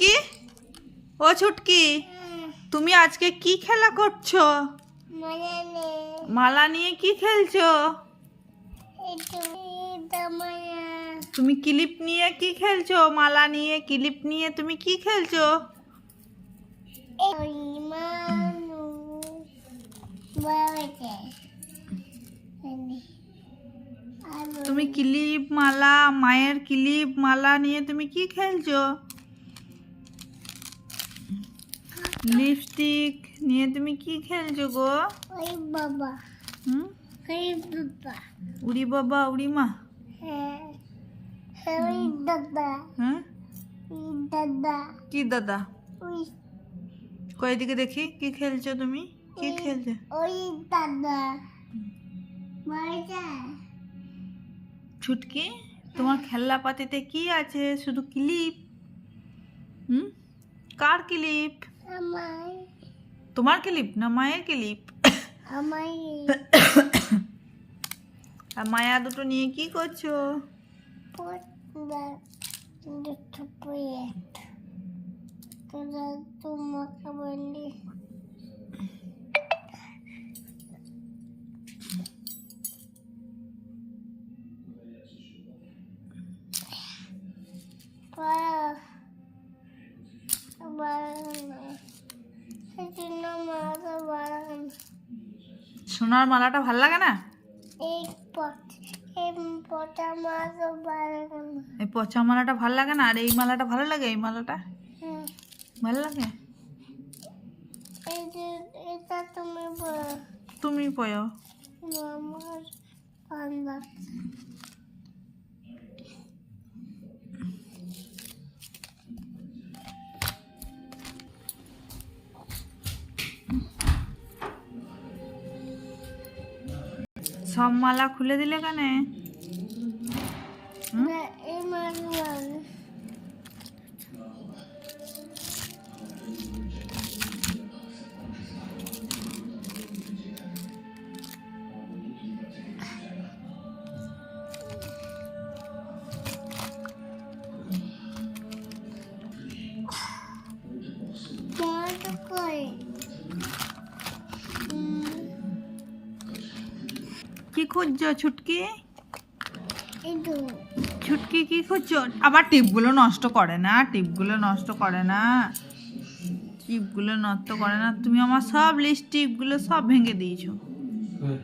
ছুটকি ও ছুটকি তুমি আজকে কি খেলা করছ? মালা নিয়ে কি খেলছো? তুমি ক্লিপ নিয়ে কি খেলছো? মালা নিয়ে ক্লিপ নিয়ে তুমি কি খেলছো? তুমি ক্লিপ মালা মায়ের ক্লিপ মালা নিয়ে তুমি কি খেলছো? লিপস্টিক নিয়ে তুমি কি খেলছো গো? ওই বাবা। হুম? ওই বাবা। উড়ি বাবা উড়ি মা। হ্যাঁ। হ্যাঁ, ওই দাদা। হ্যাঁ? দাদা। কি দাদা? ওই কয় দিকে দেখি কি খেলছো তুমি? কি খেলছো? ওই দাদা। বাড়িতে ছুটকি তোমার খেলনা পাতিতে কি আছে? শুধু ক্লিপ। হুম? কার ক্লিপ? তোমার ক্লিপ না মায়ের ক্লিপ আমার আর মায়া দুটো নিয়ে কি করছ পড়া দুটো সোনার মালাটা ভালো লাগে না? এই পচা মালাটা ভালো লাগে না? আর এই মালাটা ভালো লাগে? এই মালাটা? ভালো লাগে? এই যে এটা তুমি পয় তুমি পয়ো। আমার সব মালা খুলে দিলে কেন? কি খুঁজছো ছুটকি? ছুটকি কি খুঁজছো? আবার টিপগুলো নষ্ট করে না টিপগুলো নষ্ট করে না। টিপগুলো নষ্ট করে না। তুমি আমার সব লিস্ট টিপগুলো সব ভেঙে দিয়েছ। হ্যাঁ।